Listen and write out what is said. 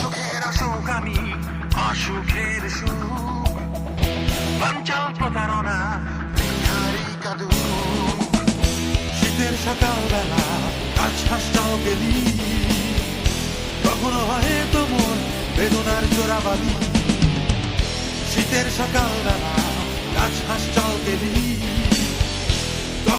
সুখের অসুখ আমি, অসুখের সুখ। শীতের সকালবেলা কাজ গেলি। কখনো হয় তোমর বেদনার চোরাবালি শীতের সকালবেলা কাজ গেলি।